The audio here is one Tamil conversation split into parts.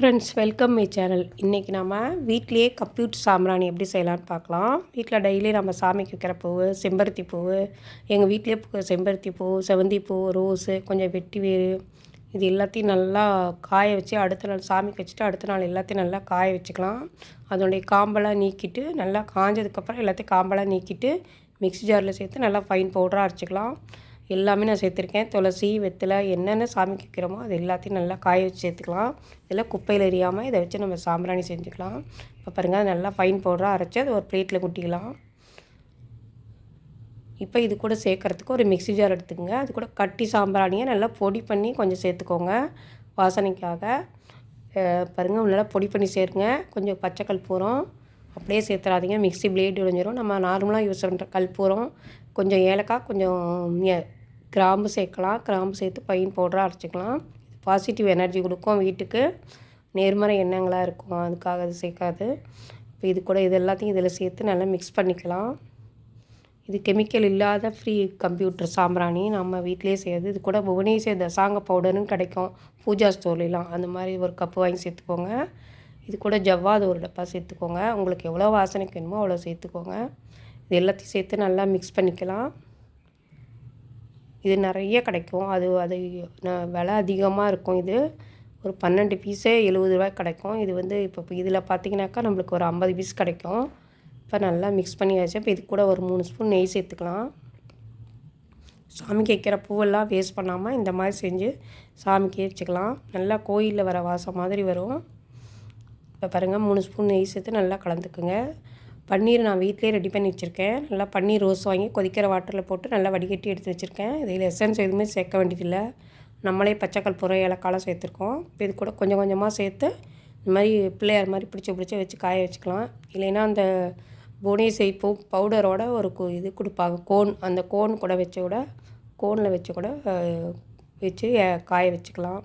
ஃப்ரெண்ட்ஸ் வெல்கம் மை சேனல் இன்றைக்கி நம்ம வீட்லேயே கம்ப்யூட்டர் சாம்பிராணி எப்படி செய்யலான்னு பார்க்கலாம். வீட்டில் டெய்லி நம்ம சாமிக்கு வைக்கிற பூ செம்பருத்தி பூ எங்கள் வீட்லேயே செம்பருத்தி பூ செவந்தி பூ ரோஸு கொஞ்சம் வெட்டி வேறு இது எல்லாத்தையும் நல்லா காய வச்சு அடுத்த நாள் சாமிக்கு வச்சுட்டு அடுத்த நாள் எல்லாத்தையும் நல்லா காய வச்சுக்கலாம். அதனுடைய காம்பெல்லாம் நீக்கிட்டு நல்லா காஞ்சதுக்கப்புறம் எல்லாத்தையும் காம்பெல்லாம் நீக்கிட்டு மிக்ஸி ஜாரில் சேர்த்து நல்லா ஃபைன் பவுடராக அரைச்சிக்கலாம். எல்லாமே நான் சேர்த்துருக்கேன். துளசி வெத்தலை என்னென்ன சாமிக்கு வைக்கிறோமோ அது எல்லாத்தையும் நல்லா காய வச்சு சேர்த்துக்கலாம். இதெல்லாம் குப்பையில் எரியாமல் இதை வச்சு நம்ம சாம்பிராணி செஞ்சுக்கலாம். இப்போ பாருங்கள் நல்லா ஃபைன் பவுடராக அரைச்சி அதை ஒரு பிளேட்டில் குட்டிக்கலாம். இப்போ இது கூட சேர்க்குறதுக்கு ஒரு மிக்சி ஜார் எடுத்துக்கோங்க. அது கூட கட்டி சாம்பிராணியை நல்லா பொடி பண்ணி கொஞ்சம் சேர்த்துக்கோங்க வாசனைக்காக. பாருங்கள் நல்லா பொடி பண்ணி சேருங்க. கொஞ்சம் பச்சை கற்பூரம் அப்படியே சேர்த்துறாதீங்க. Mixie blade உடைஞ்சிரும். நம்ம நார்மலாக யூஸ் பண்ணுற கற்பூரம் கொஞ்சம் ஏலக்காய் கொஞ்சம் கிராம்பு சேர்க்கலாம். கிராம்பு சேர்த்து பையன் பவுடராக அரைச்சிக்கலாம். பாசிட்டிவ் எனர்ஜி கொடுக்கும் வீட்டுக்கு. நேர்மறை எண்ணங்களாக இருக்கும். அதுக்காக அது சேர்க்காது. இப்போ இது கூட இது எல்லாத்தையும் இதில் சேர்த்து நல்லா மிக்ஸ் பண்ணிக்கலாம். இது கெமிக்கல் இல்லாத ஃப்ரீ கம்ப்யூட்டர் சாம்பிராணி நம்ம வீட்டிலே செய்யறது. இது கூட புவனேஸ்வர் தசாங்க பவுடர்னு கிடைக்கும். பூஜா ஸ்டோர்லாம் அந்த மாதிரி ஒரு கப்பு வாங்கி சேர்த்துக்கோங்க. இது கூட ஜவ்வாது ஒரு டப்பா சேர்த்துக்கோங்க. உங்களுக்கு எவ்வளோ வாசனைக்கு வேணுமோ அவ்வளோ சேர்த்துக்கோங்க. இது எல்லாத்தையும் சேர்த்து நல்லா மிக்ஸ் பண்ணிக்கலாம். இது நிறைய கிடைக்கும். அது அது விலை அதிகமாக இருக்கும் இது. ஒரு பன்னெண்டு பீஸே எழுபது ரூபாய் கிடைக்கும். இது வந்து இப்போ இதில் பார்த்தீங்கன்னாக்கா நம்மளுக்கு ஒரு ஐம்பது பீஸ் கிடைக்கும். இப்போ நல்லா மிக்ஸ் பண்ணியாச்சு. இப்போ இது கூட ஒரு மூணு ஸ்பூன் நெய் சேர்த்துக்கலாம். சாமிக்கு வைக்கிற பூவெல்லாம் வேஸ்ட் பண்ணாமல் இந்த மாதிரி செஞ்சு சாமிக்கு வச்சுக்கலாம் நல்லா கோயிலில் வர வாசம் மாதிரி வரும். இப்போ பாருங்கள் மூணு ஸ்பூன் நெய் சேர்த்து நல்லா கலந்துக்குங்க. பன்னீர் நான் வீட்டிலே ரெடி பண்ணி வச்சுருக்கேன். நல்லா பன்னீர் ரோஸ் வாங்கி கொதிக்கிற வாட்டரில் போட்டு நல்லா வடிகட்டி எடுத்து வச்சுருக்கேன். இதில் எசன்ஸ் எதுவுமே சேர்க்க வேண்டியதில்லை. நம்மளே பச்சை கற்பூரம் ஏலக்காலம் சேர்த்துருக்கோம். இப்போ இது கூட கொஞ்சம் கொஞ்சமாக சேர்த்து இந்த மாதிரி பிள்ளையார் மாதிரி பிடிச்சி பிடிச்சி வச்சு காய வச்சுக்கலாம். இல்லைன்னா அந்த புவனேஸ்வரி செய்ப்பு பவுடரோட ஒரு இது கொடுப்பாங்க. கோன் அந்த கோன் கூட வச்சு கூட கோனில் வச்சு கூட வச்சு காய வச்சுக்கலாம்.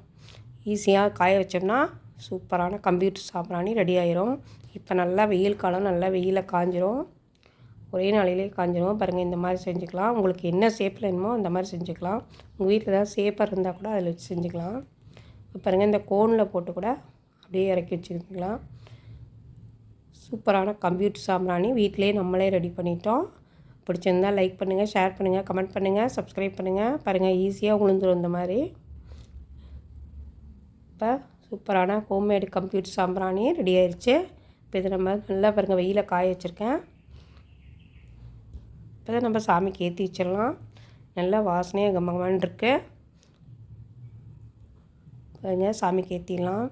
ஈஸியாக காய வச்சோம்னா சூப்பரான கம்ப்யூட்டர் சாம்பிராணி ரெடி ஆயிரும். இப்போ நல்லா வெயில் காலம் நல்லா வெயிலில் காஞ்சிரும். ஒரே நாளையிலே காஞ்சிரும். பாருங்கள் இந்த மாதிரி செஞ்சுக்கலாம். உங்களுக்கு என்ன ஷேப்பில் வேணுமோ அந்த மாதிரி செஞ்சுக்கலாம். உங்கள் வீட்டில் ஏதாவது ஷேப்பாக இருந்தால் கூட அதில் வச்சு செஞ்சுக்கலாம். பாருங்கள் இந்த கோனில் போட்டு கூட அப்படியே இறக்கி வச்சுருக்கலாம். சூப்பரான கம்ப்யூட்டர் சாம்பிராணி. வீட்டிலே நம்மளே ரெடி பண்ணிட்டோம். பிடிச்சிருந்தால் லைக் பண்ணுங்கள் ஷேர் பண்ணுங்கள் கமெண்ட் பண்ணுங்கள் சப்ஸ்கிரைப் பண்ணுங்கள் பாருங்கள் ஈஸியாக உளுந்துடும் இந்த மாதிரி. இப்போ சூப்பரான ஹோம்மேடு கம்ப்யூட்டர் சாம்பிராணி ரெடி ஆயிடுச்சு இப்போ இதை நம்ம நல்லா பாருங்கள் வெயிலில் காய வச்சுருக்கேன். இப்போ தான் நம்ம சாமிக்கு ஏற்றி வச்சிடலாம். நல்லா வாசனையாக கம்மகமான இருக்கு. பாருங்க சாமிக்கு ஏற்றிடலாம்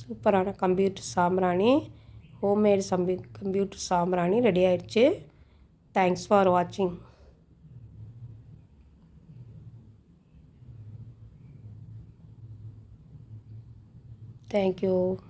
சூப்பரான கம்ப்யூட்டர் சாம்பிராணி ஹோம்மேடு சம்பி கம்ப்யூட்டர் சாம்பிராணி ரெடி ஆயிடுச்சு. தேங்க்ஸ் ஃபார் வாட்சிங் Thank you.